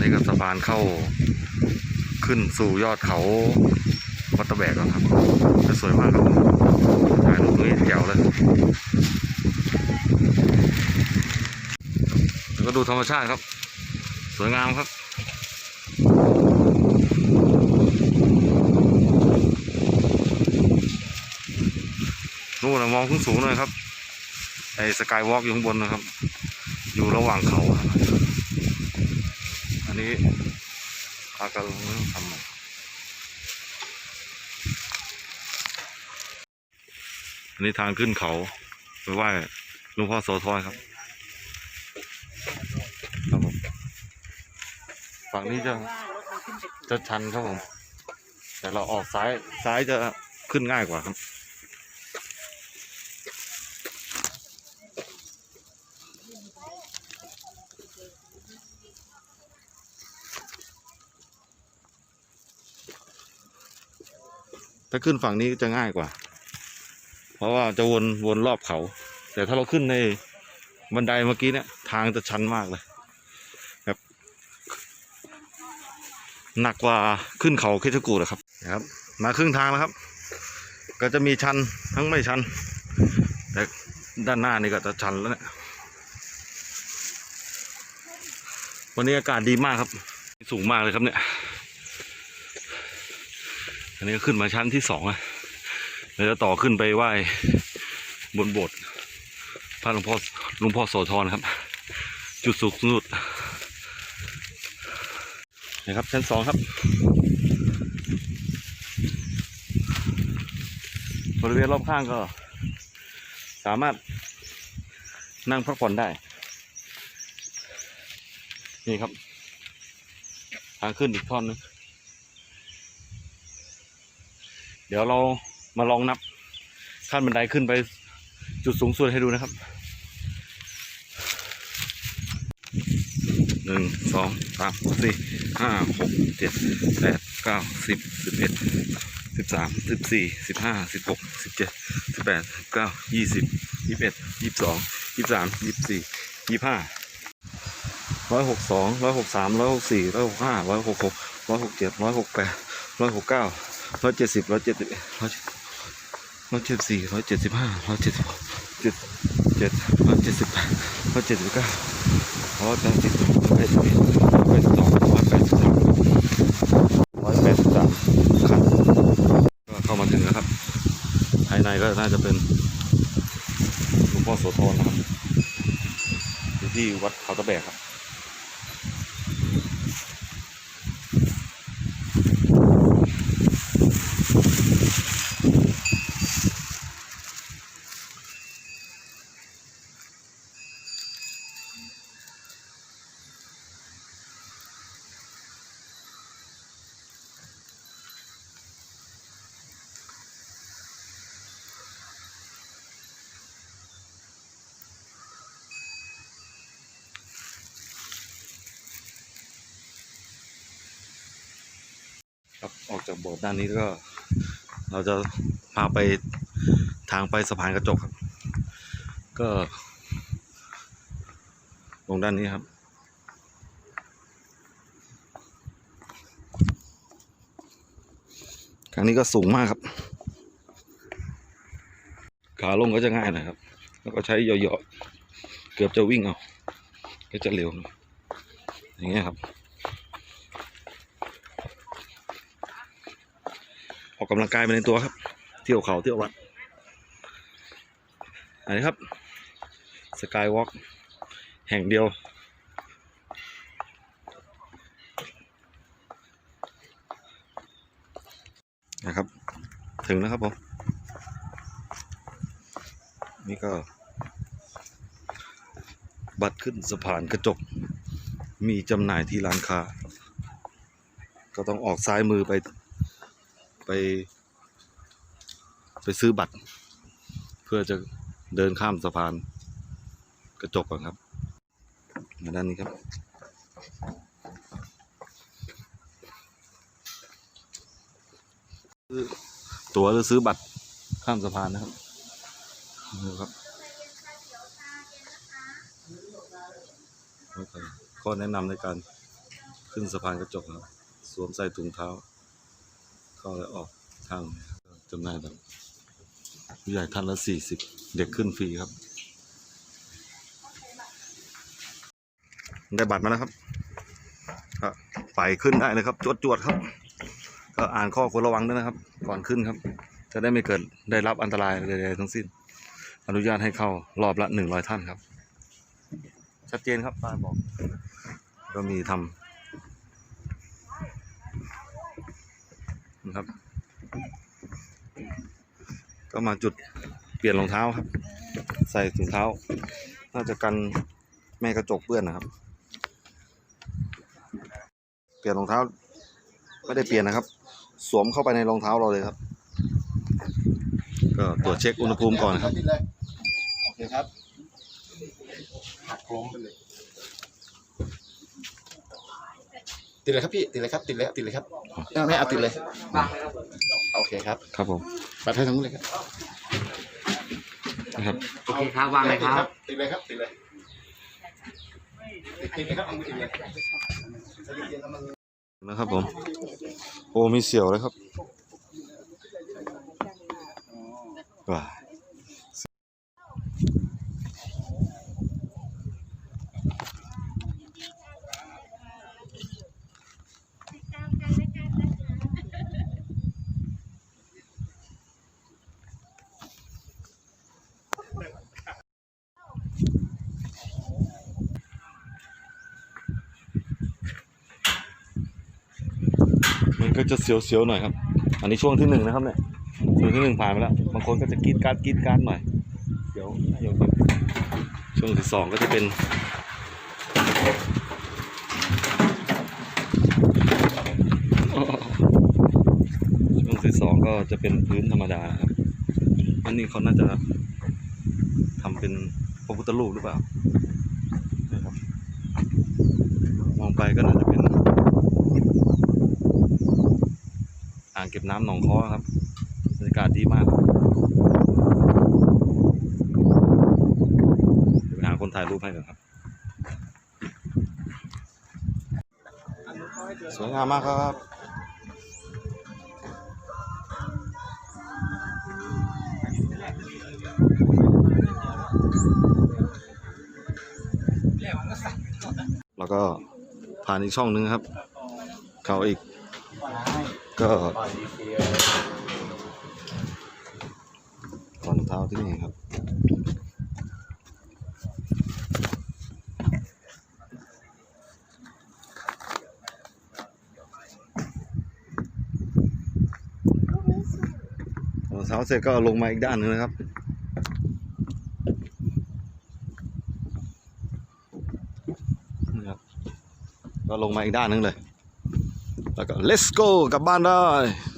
นนี้ก็สะพานเข้าขึ้นสู่ยอดเขาวัดตะแบกแล้วครับจะสวยมากครับถ่ายรูปนี้แจ๋วเลยแล้วก็ดูธรรมชาติครับ สวยงามครับนู่นนะมองขึ้นสูงหน่อยครับไอ้สกายวอล์กอยู่ข้างบนนะครับ อยู่ระหว่างเขาครับ นนี้พากันทำใหม่อันนี้ทางขึ้นเขาไปไหว้หลวงพ่อโสธรครับครับผมฝั่งนี้จะจะชันครับผมแต่เราออกซ้ายซ้ายจะขึ้นง่ายกว่าครับ ถ้าขึ้นฝั่งนี้จะง่ายกว่า เพราะว่าจะวนวนรอบเขา แต่ถ้าเราขึ้นในบันไดเมื่อกี้เนี่ย ทางจะชันมากเลยแบบหนักกว่าขึ้นเขาเคชกูดอะครับนะครับ มาครึ่งทางแล้วครับ ก็จะมีชันทั้งไม่ชัน แต่ด้านหน้านี่ก็จะชันแล้วเนี่ยวันนี้อากาศดีมากครับ สูงมากเลยครับเนี่ย อันนี้ก็ขึ้นมาชั้นที่สองอะเราจะต่อขึ้นไปไหว้บนโบสถ์พระหลวงพ่อหลวงพ่อโสธรครับ จุดสูงสุดนะครับชั้นสองครับ บริเวณรอบข้างก็ สามารถนั่งพักผ่อนได้ นี่ครับ ทางขึ้นอีกท่อนหนึง เดี๋ยวเรามาลองนับขั้นบันไดขึ้นไปจุดสูงสุดให้ดูนะครับหนึ่งสองสามสี่ห้าหกเจ็ดแปดเก้าสิบสิบเอ็ดสิบสามสิบสี่สิบห้าสิบหกสิบเจ็ดสิบแปดสิบเก้ายี่สิบยี่สิบเอ็ดยี่สิบสองยี่สิบสามยี่สิบสี่ยี่สิบห้าร้อยหกสองร้อยหกสามร้อยหกสี่ร้อยหกห้าร้อยหกหกร้อยหกเจ็ดร้อยหกแปดร้อยหกเก้า ร้อยเจ็ดสิบร้อยเจ็ดสิบร้อยร้อยเจ็ดสิบสี่ร้อยเจ็ดสิบห้าร้อยเจ็ดสิบหกเจ็ดเจ็ดร้อยเจ็ดสิบแปดร้อยเจ็ดสิบเก้าร้อยแปดสิบร้อยแปดสิบร้อยแปดสิบสองร้อยแปดสิบสามร้อยแปดสิบสามขั้นก็เข้ามาถึงแล้วครับ ภายในก็น่าจะเป็นหลวงพ่อโสธรนะครับอยู่ที่วัดเขาตะแบกครับ ครับออกจากโบสถ์ด้านนี้ก็ เราจะพาไปทางไปสะพานกระจกครับ ก็ ลงด้านนี้ครับ ครั้งนี้ก็สูงมากครับ ขาลงก็จะง่ายหนะครับ แล้วก็ใช้เหยาะๆเกือบจะวิ่งเอาก็จะเร็ว อย่างเงี้ยครับ ออ กกำลังกายไปในตัวครับ เที่ยวเขาเที่ยววัดอันนี้ครับสกายวอล์กแห่งเดียว นะครับ ถึงแล้วครับผม นี่ก็ บัตรขึ้นสะพานกระจก มีจำหน่ายที่ร้านค้า ก็ต้องออกซ้ายมือไป ไปไปซื้อบัตร เพื่อจะเดินข้ามสะพานกระจกก่อนครับ มาด้านนี้ครับซื้อตั๋วหรือซื้อบัตรข้ามสะพานนะครับนี่ครับข้อแนะนำในการขึ้นสะพานกระจกครับ สวมใส่ถุงเท้า เข้าและออกทางจำหน่ายแบบผู้ใหญ่ท่านละสี่สิบเด็กขึ้นฟรีครับ ได้บัตรมาแล้วครับไปขึ้นได้เลยครับ จวดจวดๆครับ ก็อ่านข้อควรระวังด้วยนะครับ ก่อนขึ้นครับ จะได้ไม่เกิดได้รับอันตรายใดๆทั้งสิ้น อนุญาตให้เข้ารอบละหนึ่งร้อยท่านครับ ชัดเจนครับป้าบอก ก็มีทำ นะครับ ก็มาจุดเปลี่ยนรองเท้าครับ ใส่ถุงเท้า น่าจะกันแม่กระจกเปื้อนนะครับ เปลี่ยนรองเท้า ไม่ได้เปลี่ยนนะครับ สวมเข้าไปในรองเท้าเราเลยครับ ก็ตรวจเช็คอุณหภูมิก่อนครับโอเคครับหักล้มไปเลย ติดเลยครับพี่ติดเลยครับติดเลยครับติดเลยครับไม่ไม่เอาติดเลยโอเคครับครับผมปัดให้ทั้งนู้นเลยครับนะครับโอเคครับวางเลยครับ ติดเลยครับติดเลยติดติดเลยครับเอามือติดเลยนะครับผม โอ้มีเสียวเลยครับว้า ก็จะเสียวๆหน่อยครับ อันนี้ช่วงที่หนึ่งนะครับเนี่ยช่วงที่หนึ่งผ่านไปแล้ว บางคนก็จะกรีดกรารกรีดกรารหน่อย เดี๋ยวเดี๋ยวช่วงที่สองก็จะเป็นช่วงที่สองก็จะเป็นพื้นธรรมดาครับ อันนี้เขาน่าจะทำเป็นพระพุทธรูปหรือเปล่านะครับมองไปก็น่าจะเป็น อ่าง เก็บน้ำหนองค้อครับบรรยากาศดีมากเดี๋ยวไปหาคนถ่ายรูปให้ก่อนครับ สวยงามมากครับแล้วก็ผ่านอีกช่องนึงครับ เขาอีก ก็ถอดรองเท้าที่นี่ครับถอดรองเท้าเสร็จก็ลงมาอีกด้านหนึงนะครับนะครับก็ลงมาอีกด้านหนึงเลย Let's go! Gabana!